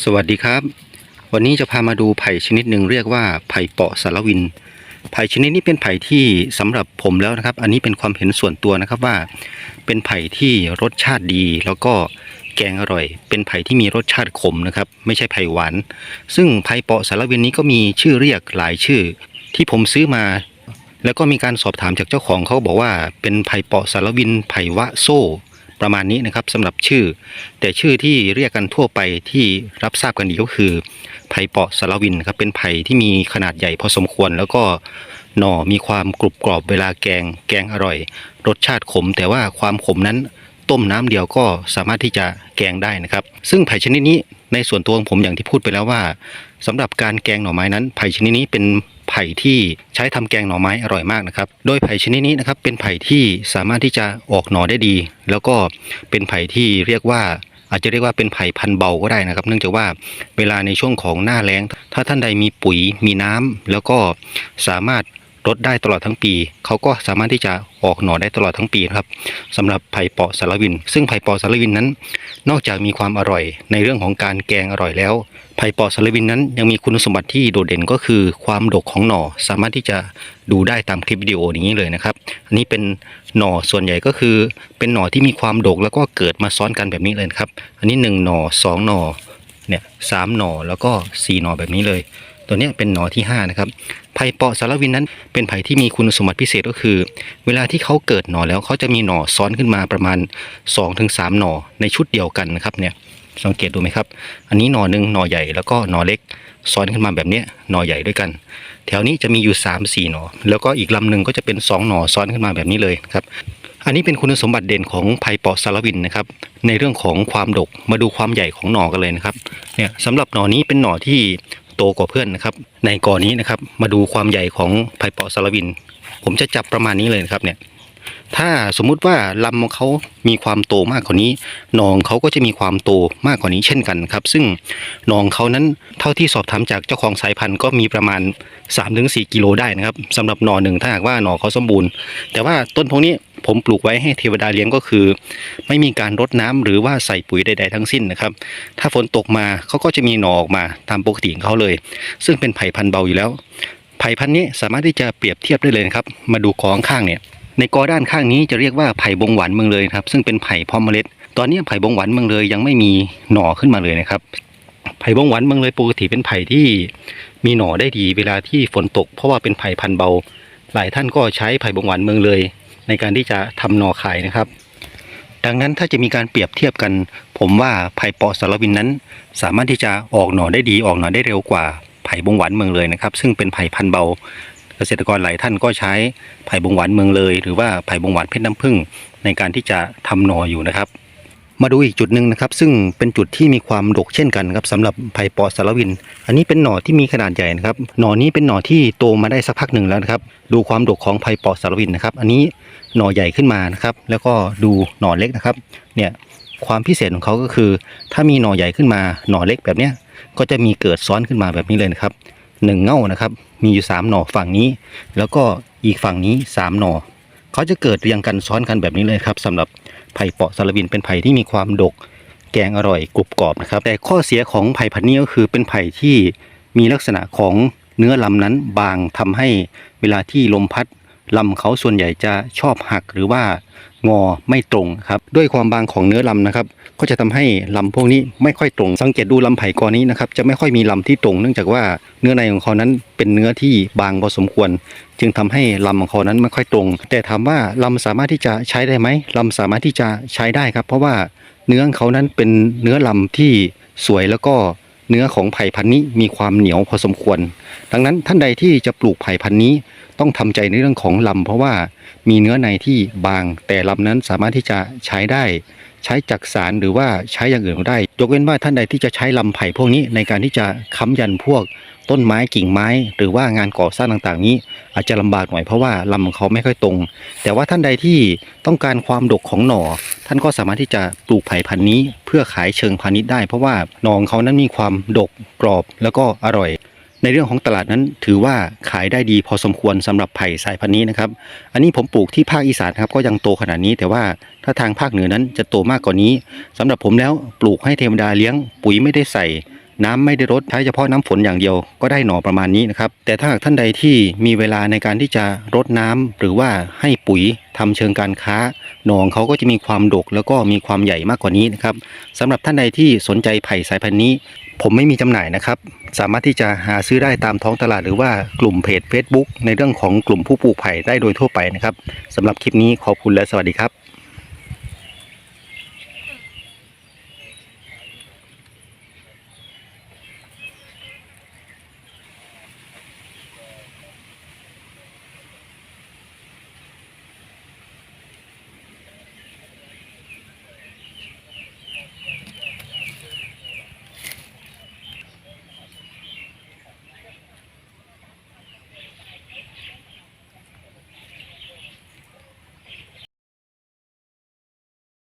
สวัสดีครับ วันนี้จะพามาดูไผ่ชนิดหนึ่งเรียกว่าไผ่เปาะสารวิน ไผ่ชนิดนี้เป็นไผ่ที่สำหรับผมแล้วนะครับ อันนี้เป็นความเห็นส่วนตัวนะครับว่า เป็นไผ่ที่รสชาติดี แล้วก็แกงอร่อย เป็นไผ่ที่มีรสชาติขมนะครับ ไม่ใช่ไผ่หวาน ซึ่งไผ่เปาะสารวินนี้ก็มีชื่อเรียกหลายชื่อ ที่ผมซื้อมา แล้วก็มีการสอบถามจากเจ้าของเขาบอกว่าเป็นไผ่เปาะสารวินไผ่วะโซ่ ประมาณนี้นะครับสำหรับชื่อ แต่ชื่อที่เรียกกันทั่วไปที่รับทราบกันดีก็คือไผ่เปาะสารวินครับเป็นไผ่ที่มีขนาดใหญ่พอสมควร แล้วก็หน่อมีความกรุบกรอบเวลาแกง แกงอร่อย รสชาติขม แต่ว่าความขมนั้นต้มน้ำเดียวก็สามารถที่จะแกงได้นะครับ ซึ่งไผ่ชนิดนี้ ในส่วนตัวของผมอย่างที่พูดไปแล้วว่าสำหรับการแกงหน่อไม้นั้นไผ่ชนิดนี้เป็นไผ่ที่ใช้ทำแกงหน่อไม้อร่อยมากนะครับ โดยไผ่ชนิดนี้นะครับเป็นไผ่ที่สามารถที่จะออกหน่อได้ดี แล้วก็เป็นไผ่ที่เรียกว่าอาจจะเรียกว่าเป็นไผ่พันเบาก็ได้นะครับ เนื่องจากว่าเวลาในช่วงของหน้าแล้ง ถ้าท่านใดมีปุ๋ยมีน้ำแล้วก็สามารถ ลดได้ตลอดทั้งปี เขาก็สามารถที่จะออกหน่อได้ตลอดทั้งปีนะครับสำหรับไผ่เปาะสารวิน ซึ่งไผ่เปาะสารวินนั้น นอกจากมีความอร่อยในเรื่องของการแกงอร่อยแล้ว ไผ่เปอสารวินนั้น ยังมีคุณสมบัติที่โดดเด่นก็คือ ความดกของหน่อสามารถที่จะดูได้ตามคลิปวิดีโอนี้เลยนะครับ อันนี้เป็นหน่อส่วนใหญ่ก็คือ เป็นหน่อที่มีความดกแล้วก็เกิดมาซ้อนกันแบบนี้เลยครับ อันนี้หนึ่งหน่อสองหน่อเนี่ยสามหน่อแล้วก็สี่หน่อแบบนี้เลย ตัวนี้เป็นหน่อที่ห้านะครับไผ่เปาะสารวินนั้นเป็นไผ่ที่มีคุณสมบัติพิเศษก็คือ เวลาที่เขาเกิดหน่อแล้วเขาจะมีหน่อซ้อนขึ้นมาประมาณ 2-3 หน่อในชุดเดียวกันนะครับเนี่ยสังเกตดูไหมครับ อันนี้หน่อหนึ่งหน่อใหญ่แล้วก็หน่อเล็กซ้อนขึ้นมาแบบนี้หน่อใหญ่ด้วยกัน แถวนี้จะมีอยู่ 3 4 หน่อแล้วก็อีกลำหนึ่งก็จะเป็น 2 หน่อซ้อนขึ้นมาแบบนี้เลยครับ อันนี้เป็นคุณสมบัติเด่นของไผ่ปาะสารวินนะครับ ในเรื่องของความดกมาดูความใหญ่ของหนอกันเลยนะครับ เนี่ยสำหรับหนอนี้เป็นหนอที่ โตกว่าเพื่อนนะครับ ในก่อนนี้นะครับ มาดูความใหญ่ของไผ่เปาะสารวิน ผมจะจับประมาณนี้เลยนะครับเนี่ย ถ้าสมมุติว่าลำของเขามีความโตมากกว่านี้นองเขาก็จะมีความโตมากกว่านี้เช่นกันครับ ซึ่งนองเขานั้นเท่าที่สอบถามจากเจ้าของสายพันธุ์ก็มีประมาณ 3-4กิโลได้นะครับสำหรับนอหนึ่งถ้าหากว่านอเขาสมบูรณ์ แต่ว่าต้นพวกนี้ ผมปลูกไว้ให้เทวดาเลี้ยงก็คือ ไม่มีการรดน้ำหรือว่าใส่ปุ๋ยใดๆทั้งสิ้นนะครับ ถ้าฝนตกมาเขาก็จะมีหน่อออกมาตามปกติของเขาเลย ซึ่งเป็นไผ่พันธุ์เบาอยู่แล้ว ไผ่พันธุ์นี้สามารถที่จะเปรียบเทียบได้เลยครับ มาดูกอข้างเนี่ย ในกอด้านข้างนี้จะเรียกว่าไผ่บงหวานเมืองเลยครับ ซึ่งเป็นไผ่พร้อมเมล็ด ตอนนี้ไผ่บงหวานเมืองเลยยังไม่มีหน่อขึ้นมาเลยนะครับไผ่บงหวานเมืองเลยปกติเป็นไผ่ที่มีหน่อได้ดีเวลาที่ฝนตก เพราะว่าเป็นไผ่พันธุ์เบา หลายท่านก็ใช้ไผ่บงหวานเมืองเลย ในการที่จะทำหน่อขายนะครับ ดังนั้นถ้าจะมีการเปรียบเทียบกัน ผมว่าไผ่ปอสารวินนั้น สามารถที่จะออกหน่อได้ดีออกหน่อได้เร็วกว่าไผ่บงหวานเมืองเลยนะครับ ซึ่งเป็นไผ่พันธุ์เบา เกษตรกรหลายท่านก็ใช้ไผ่บงหวานเมืองเลย หรือว่าไผ่บงหวานเพชรน้ำผึ้งในการที่จะทำหน่ออยู่นะครับ มาดูอีกจุดหนึ่งนะครับ ซึ่งเป็นจุดที่มีความดกเช่นกันครับสำหรับไผ่ปอสารวิน อันนี้เป็นหน่อที่มีขนาดใหญ่นะครับหน่อนี้เป็นหน่อที่โตมาได้สักพักหนึ่งแล้วนะครับ ดูความดกของไผ่ปอสารวินนะครับ อันนี้หน่อใหญ่ขึ้นมานะครับ แล้วก็ดูหน่อเล็กนะครับ เนี่ยความพิเศษของเขาก็คือ ถ้ามีหน่อใหญ่ขึ้นมาหน่อเล็กแบบเนี้ยก็จะมีเกิดซ้อนขึ้นมาแบบนี้เลยนะครับหนึ่งเง่านะครับ มีอยู่สามหน่อฝั่งนี้ แล้วก็อีกฝั่งนี้สามหน่อเขาจะเกิดเรียงกันซ้อนกันแบบนี้เลยครับสำหรับ ไผ่เปาะสารวินเป็นไผ่ที่มีความดก แกงอร่อยกรุบกรอบนะครับ แต่ข้อเสียของไผ่พันนี้ก็คือเป็นไผ่ที่มีลักษณะของเนื้อลำนั้นบางทำให้เวลาที่ลมพัด ลำเขาส่วนใหญ่จะชอบหักหรือว่างอไม่ตรงครับ ด้วยความบางของเนื้อลำนะครับ ก็จะทำให้ลำพวกนี้ไม่ค่อยตรง สังเกตดูลำไผ่กอนี้นะครับจะไม่ค่อยมีลำที่ตรง เนื่องจากว่าเนื้อในของเขานั้นเป็นเนื้อที่บางพอสมควร จึงทำให้ลำของเขานั้นไม่ค่อยตรง แต่ถามว่าลำสามารถที่จะใช้ได้ไหมลำสามารถที่จะใช้ได้ครับ เพราะว่าเนื้อเขานั้นเป็นเนื้อลำที่สวยแล้วก็ เนื้อของไผ่พันธุ์นี้มีความเหนียวพอสมควร ดังนั้นท่านใดที่จะปลูกไผ่พันธุ์นี้ต้องทำใจในเรื่องของลำ เพราะว่ามีเนื้อในที่บางแต่ลำนั้นสามารถที่จะใช้ได้ ใช้จักสารหรือว่าใช้อย่างอื่นก็ได้ ยกเว้นว่าท่านใดที่จะใช้ลำไผ่พวกนี้ในการที่จะค้ำยันพวกต้นไม้กิ่งไม้ หรือว่างานก่อสร้างต่างๆ นี้ อาจจะลำบากหน่อยเพราะว่าลำของเขาไม่ค่อยตรง แต่ว่าท่านใดที่ต้องการความดกของหน่อ ท่านก็สามารถที่จะปลูกไผ่พันธุ์นี้ เพื่อขายเชิงพาณิชย์ได้ เพราะว่าหน่อของเขานั้นมีความดกกรอบแล้วก็อร่อย ในเรื่องของตลาดนั้นถือว่าขายได้ดีพอสมควรสำหรับไผ่สายพันธุ์นี้นะครับ อันนี้ผมปลูกที่ภาคอีสานครับก็ยังโตขนาดนี้ แต่ว่าถ้าทางภาคเหนือนั้นจะโตมากกว่านี้สำหรับผมแล้วปลูกให้เทวดาเลี้ยงปุ๋ยไม่ได้ใส่ น้ำไม่ได้รดใช้เฉพาะน้ำฝนอย่างเดียวก็ได้หน่อประมาณนี้นะครับ แต่ถ้าหากท่านใดที่มีเวลาในการที่จะรดน้ำหรือว่าให้ปุ๋ยทำเชิงการค้า หน่องเขาก็จะมีความดกแล้วก็มีความใหญ่มากกว่านี้นะครับสำหรับท่านใดที่สนใจไผ่สายพันธุ์นี้ ผมไม่มีจำหน่ายนะครับ สามารถที่จะหาซื้อได้ตามท้องตลาดหรือว่ากลุ่มเพจ Facebook ในเรื่องของกลุ่มผู้ปลูกไผ่ได้โดยทั่วไปนะครับสำหรับคลิปนี้ขอบคุณและสวัสดีครับ